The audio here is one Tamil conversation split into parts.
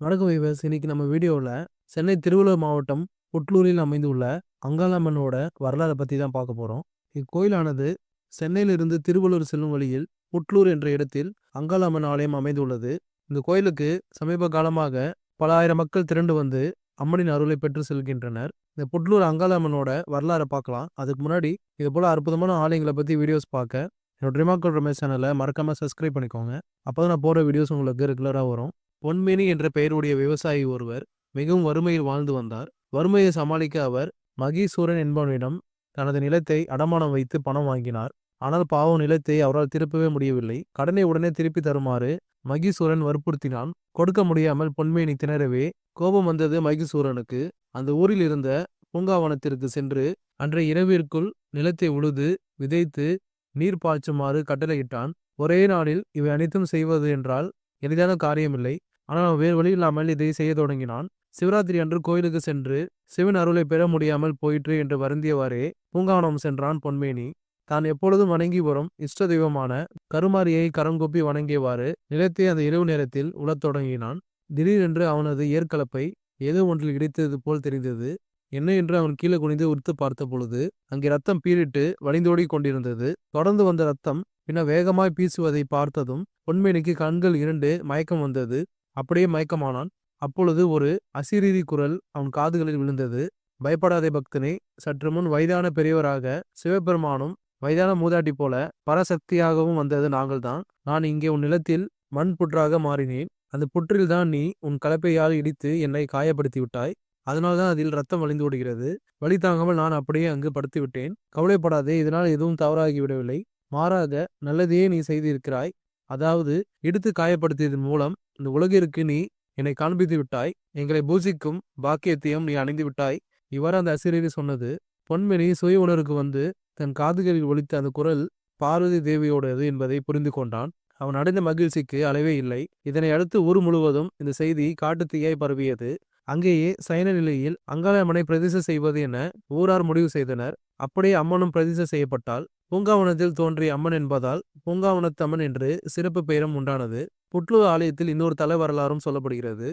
வணக்கம் வைவர்ஸ் இன்னைக்கு நம்ம வீடியோவில் சென்னை திருவள்ளூர் மாவட்டம் புட்லூரில் அமைந்துள்ள அங்காளம்மனோட வரலாறை பற்றி தான் பார்க்க போகிறோம் இக்கோயிலானது சென்னையிலிருந்து திருவள்ளூர் செல்லும் வழியில் புட்லூர் என்ற இடத்தில் அங்காளம்மன் ஆலயம் அமைந்துள்ளது. இந்த கோயிலுக்கு சமீப காலமாக பல ஆயிரம் மக்கள் திரண்டு வந்து அம்மனின் அருளை பெற்று செல்கின்றனர். இந்த புட்லூர் அங்காளம்மனோட வரலாறை பார்க்கலாம். அதுக்கு முன்னாடி இது போல அற்புதமான ஆலயங்களை பற்றி வீடியோஸ் பார்க்க என்னோட ரிமாக்கல் ரமேஷ் சேனலை மறக்காமல் சப்ஸ்கிரைப் பண்ணிக்கோங்க. அப்போ தான் நான் போகிற வீடியோஸ் உங்களுக்கு ரெகுலராக வரும். பொன்மேனி என்ற பெயருடைய விவசாயி ஒருவர் மிகவும் வறுமையில் வாழ்ந்து வந்தார். வறுமையை சமாளிக்க அவர் மகீசூரன் என்பவனிடம் தனது நிலத்தை அடமானம் வைத்து பணம் வாங்கினார். ஆனால் பாவம் நிலத்தை அவரால் திருப்பவே முடியவில்லை. கடனை உடனே திருப்பி தருமாறு மகீசூரன் வற்புறுத்தினான். கொடுக்க முடியாமல் பொன்மேனி திணறவே கோபம் வந்தது மகீசூரனுக்கு அந்த ஊரில் இருந்த பூங்காவனத்திற்கு சென்று அன்றைய இரவிற்குள் நிலத்தை உழுது விதைத்து நீர் பாய்ச்சுமாறு கட்டளையிட்டான். ஒரே நாளில் இவை அனைத்தும் செய்வது என்றால் எளிதான காரியமில்லை. ஆனால் அவன் வேறு வழி இல்லாமல் இதை செய்ய தொடங்கினான். சிவராத்திரி அன்று கோயிலுக்கு சென்று சிவன் அருளை பெற முடியாமல் போயிற்று என்று வருந்தியவாறே பூங்காவனம் சென்றான் பொன்மேனி. தான் எப்பொழுதும் வணங்கி வரும். இஷ்ட தெய்வமான கருமாரியை கரங்கொப்பி வணங்கியவாறு நிலத்தை அந்த இரவு நேரத்தில் உழத் தொடங்கினான். திடீரென்று அவனது ஏற்கலப்பை ஏதோ ஒன்றில் இடித்தது போல் தெரிந்தது. என்ன என்று அவன் கீழே குனிந்து உறுத்து பார்த்த பொழுது அங்கே ரத்தம் பீறிட்டு வழிந்தோடி கொண்டிருந்தது. தொடர்ந்து வந்த ரத்தம் பின்ன வேகமாய் பீசுவதை பார்த்ததும் பொன்மேனிக்கு கண்கள் இரண்டு மயக்கம் வந்தது. அப்படியே மயக்கமானான். அப்பொழுது ஒரு அசிரீதி குரல் அவன் காதுகளில் விழுந்தது. பயப்படாதே பக்தனே சற்று முன் வயதான பெரியவராக சிவபெருமானும் வயதான மூதாட்டி போல பரசக்தியாகவும் வந்தது நாங்கள்தான். நான் இங்கே உன் நிலத்தில் மண் புற்றாக மாறினேன். அந்த புற்றில்தான் நீ உன் கலப்பையால் இடித்து என்னை காயப்படுத்தி விட்டாய் அதனால்தான் அதில் ரத்தம் வழிந்து ஓடுகிறது. வழி தாங்காமல் நான் அப்படியே அங்கு படுத்து விட்டேன் கவலைப்படாதே இதனால் எதுவும் தவறாகிவிடவில்லை. மாறாக நல்லதையே நீ செய்திருக்கிறாய். அதாவது எடுத்து காயப்படுத்தியதன் மூலம் இந்த உலகிற்கு நீ என்னை காண்பித்து விட்டாய். எங்களை பூஜிக்கும் பாக்கியத்தையும் நீ அணிந்து விட்டாய். இவ்வாறு அந்த அசிரியரை சொன்னது. பொன்மணி சுய உணர்வுக்கு வந்து தன் காதுகளில் ஒலித்த அந்த குரல் பார்வதி தேவியோடது என்பதை புரிந்து கொண்டான். அவன் அடைந்த மகிழ்ச்சிக்கு அளவே இல்லை. இதனை அடுத்து ஊர் முழுவதும் இந்த செய்தி காட்டுத்தீயாய் பரவியது. அங்கேயே சயன நிலையில் அங்காளம்மனை பிரதிஷ்டை செய்வது என ஊரார் முடிவு செய்தனர். அப்படியே அம்மனும் பிரதிஷ்டை செய்யப்பட்டால் பூங்காவனத்தில் தோன்றிய அம்மன் என்பதால் பூங்காவனத்தம்மன் என்று சிறப்பு பெயரும் உண்டானது. புட்லூர் ஆலயத்தில் இன்னொரு தலை வரலாறும் சொல்லப்படுகிறது.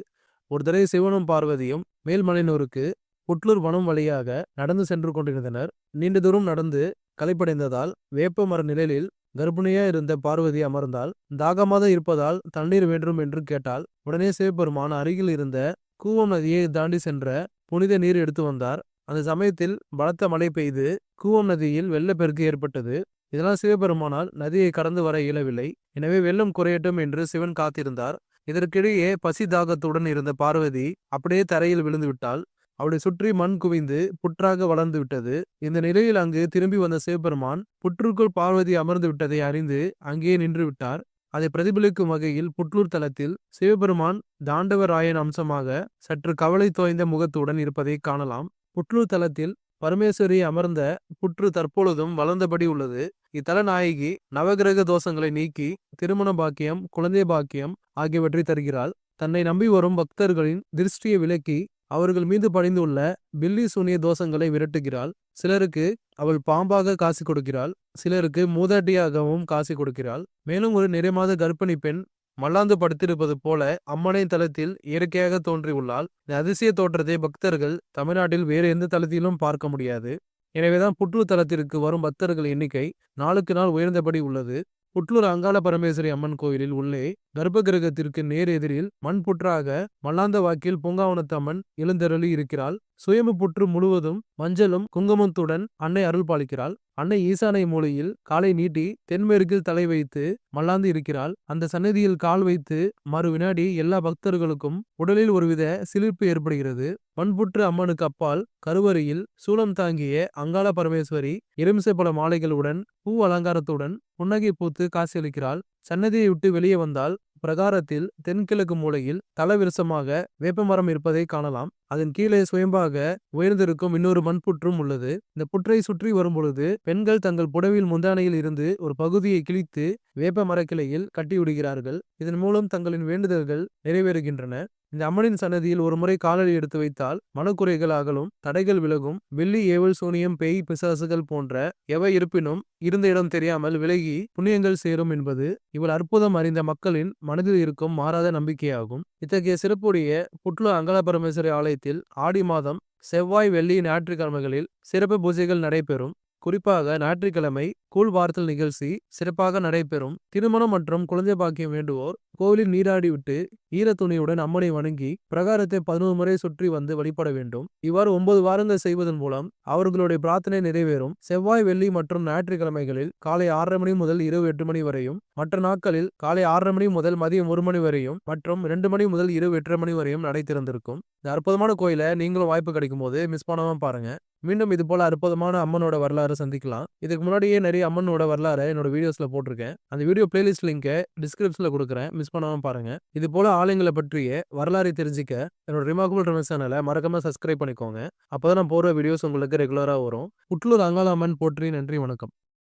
ஒரு தடவை சிவனும் பார்வதியும் மேல்மலையனூருக்கு புட்லூர் வனம் வழியாக நடந்து சென்று கொண்டிருந்தனர். நீண்ட தூரம் நடந்து களைப்படைந்ததால் வேப்ப மர நிழலில் கர்ப்பிணியா இருந்த பார்வதி அமர்ந்தால் தாகமாக இருப்பதால் தண்ணீர் வேண்டும் என்று கேட்டால் உடனே சிவபெருமான் அருகில் இருந்த கூவம் நதியை தாண்டி சென்ற புனித நீர் எடுத்து வந்தார். அந்த சமயத்தில் பலத்த மழை பெய்து கூவம் நதியில் வெள்ளப்பெருக்கு ஏற்பட்டது. இதனால் சிவபெருமானால் நதியை கடந்து வர இயலவில்லை. எனவே வெள்ளம் குறையட்டும் என்று சிவன் காத்திருந்தார். இதற்கிடையே பசி தாகத்துடன் இருந்த பார்வதி அப்படியே தரையில் விழுந்து விட்டாள் அவளை சுற்றி மண் குவிந்து புற்றாக வளர்ந்து விட்டது. இந்த நிலையில் அங்கு திரும்பி வந்த சிவபெருமான் புற்றுக்குள் பார்வதி அமர்ந்து விட்டதை அறிந்து அங்கேயே நின்று விட்டார். அதை பிரதிபலிக்கும் வகையில் புற்றூர் தலத்தில் சிவபெருமான் தாண்டவராயன் அம்சமாக சற்று கவலை தோய்ந்த முகத்துடன் இருப்பதை காணலாம். புற்றூர் தலத்தில் பரமேஸ்வரி அமர்ந்த புற்று தற்பொழுதும் வளர்ந்தபடி உள்ளது. இத்தலநாயகி நவகிரக தோஷங்களை நீக்கி திருமண பாக்கியம் குழந்தை பாக்கியம் ஆகியவற்றை தருகிறாள். தன்னை நம்பி வரும் பக்தர்களின் திருஷ்டியை விலக்கி அவர்கள் மீது படிந்துள்ள பில்லி சூனிய தோஷங்களை விரட்டுகிறாள். சிலருக்கு அவள் பாம்பாக காசி கொடுக்கிறாள். சிலருக்கு மூதாட்டியாகவும் காசி கொடுக்கிறாள். மேலும் ஒரு நிறைமாத கர்ப்பிணி பெண் மல்லாந்து படுத்திருப்பது போல அம்மனை தளத்தில் இயற்கையாக தோன்றியுள்ளால் இந்த அதிசய தோற்றத்தை பக்தர்கள் தமிழ்நாட்டில் வேறு எந்த தளத்திலும் பார்க்க முடியாது. எனவேதான் புற்று தலத்திற்கு வரும் பக்தர்கள் எண்ணிக்கை நாளுக்கு நாள் உயர்ந்தபடி உள்ளது. புட்லூர் அங்காள பரமேஸ்வரி அம்மன் கோயிலில் உள்ளே கர்ப்ப கிரகத்திற்கு நேர் எதிரில் மண் புற்றாக மல்லாந்த வாக்கில் பூங்காவனத்தம்மன் எழுந்தருளி இருக்கிறாள். சுயம்பு புற்று முழுவதும் மஞ்சளும் குங்குமத்துடன் அன்னை அருள் பாலிக்கிறாள் அன்னை ஈசானை மூலையில் காலை நீட்டி தென்மேற்கில் தலை வைத்து மல்லாந்து இருக்கிறாள். அந்த சன்னதியில் கால் வைத்து மறு வினாடி எல்லா பக்தர்களுக்கும் உடலில் ஒருவித சிலிர்ப்பு ஏற்படுகிறது. மண்புற்று அம்மனுக்கு அப்பால் கருவறையில் சூலம் தாங்கிய அங்காள பரமேஸ்வரி எலுமிசைப்பழ மாலைகளுடன் பூ அலங்காரத்துடன் புன்னகை பூத்து காசியளிக்கிறாள் சன்னதியை விட்டு வெளியே வந்தால் பிரகாரத்தில் தென்கிழக்கு மூலையில் தலவிருசமாக வேப்பமரம் இருப்பதை காணலாம். அதன் கீழே சுயம்பாக உயர்ந்திருக்கும் இன்னொரு மண்புற்றும் உள்ளது. இந்த புற்றை சுற்றி வரும்பொழுது பெண்கள் தங்கள் புடவில் முந்தானையில் இருந்து ஒரு பகுதியை கிழித்து வேப்ப மரக்கிளையில் கட்டிவிடுகிறார்கள். இதன் மூலம் தங்களின் வேண்டுதல்கள் நிறைவேறுகின்றன. இந்த அம்மனின் சன்னதியில் ஒரு முறை காலடி எடுத்து வைத்தால் மனக்குறைகள் அகலும் தடைகள் விலகும். வெள்ளி ஏவல் சூனியம் பேய் பிசாசுகள் போன்ற எவை இருப்பினும் இருந்த இடம் தெரியாமல் விலகி புண்ணியங்கள் சேரும் என்பது இவள் அற்புதம் அறிந்த மக்களின் மனதில் இருக்கும் மாறாத நம்பிக்கையாகும். இத்தகைய சிறப்புடைய புட்லூர் அங்கல பரமேஸ்வரி ஆலயத்தில் ஆடி மாதம் செவ்வாய் வெள்ளி ஞாயிற்றுக்கிழமைகளில் சிறப்பு பூஜைகள் நடைபெறும். குறிப்பாக ஞாயிற்றுக்கிழமை கூழ் வார்த்தல் நிகழ்ச்சி சிறப்பாக நடைபெறும். திருமணம் மற்றும் குழந்தை பாக்கியம் வேண்டுவோர் கோவிலில் நீராடி விட்டு ஈரத்துணியுடன் அம்மனை வணங்கி பிரகாரத்தை பதினோரு முறை சுற்றி வந்து வழிபட வேண்டும். இவ்வாறு ஒன்பது வாரங்கள் செய்வதன் மூலம் அவர்களுடைய பிரார்த்தனை நிறைவேறும். செவ்வாய் வெள்ளி மற்றும் ஞாயிற்றுக்கிழமைகளில் காலை ஆறரை மணி முதல் இரவு எட்டு மணி வரையும் மற்ற நாட்களில் காலை ஆறரை மணி முதல் மதியம் ஒரு மணி வரையும் மற்றும் ரெண்டு மணி முதல் இரவு எட்டரை மணி வரையும் நடை திறந்திருக்கும் இந்த அற்புதமான கோயிலை நீங்களும் வாய்ப்பு கிடைக்கும் போது மிஸ் பண்ணாம பாருங்க. மீண்டும் இது போல அற்புதமான அம்மனோட வரலாறு சந்திக்கலாம். இதுக்கு முன்னாடியே நிறைய அம்மனோட வரலாறு என்னோட வீடியோஸ்ல போட்டிருக்கேன். அந்த வீடியோ பிளேலிஸ்ட் லிங்கை டிஸ்கிரிப்ஷன்ல கொடுக்குறேன். மிஸ் பண்ணாம பாருங்க. இது போல ஆலயங்களை பற்றிய வரலாறை தெரிஞ்சிக்க என்னோட ரிமார்க்கபிள் ரமேஷ் சேனலை மறக்காமல் சப்ஸ்கிரைப் பண்ணிக்கோங்க. அப்பதான் நான் போகிற வீடியோஸ் உங்களுக்கு ரெகுலராக வரும். புட்லூர் அங்காளம்மன் போற்றி நன்றி வணக்கம்.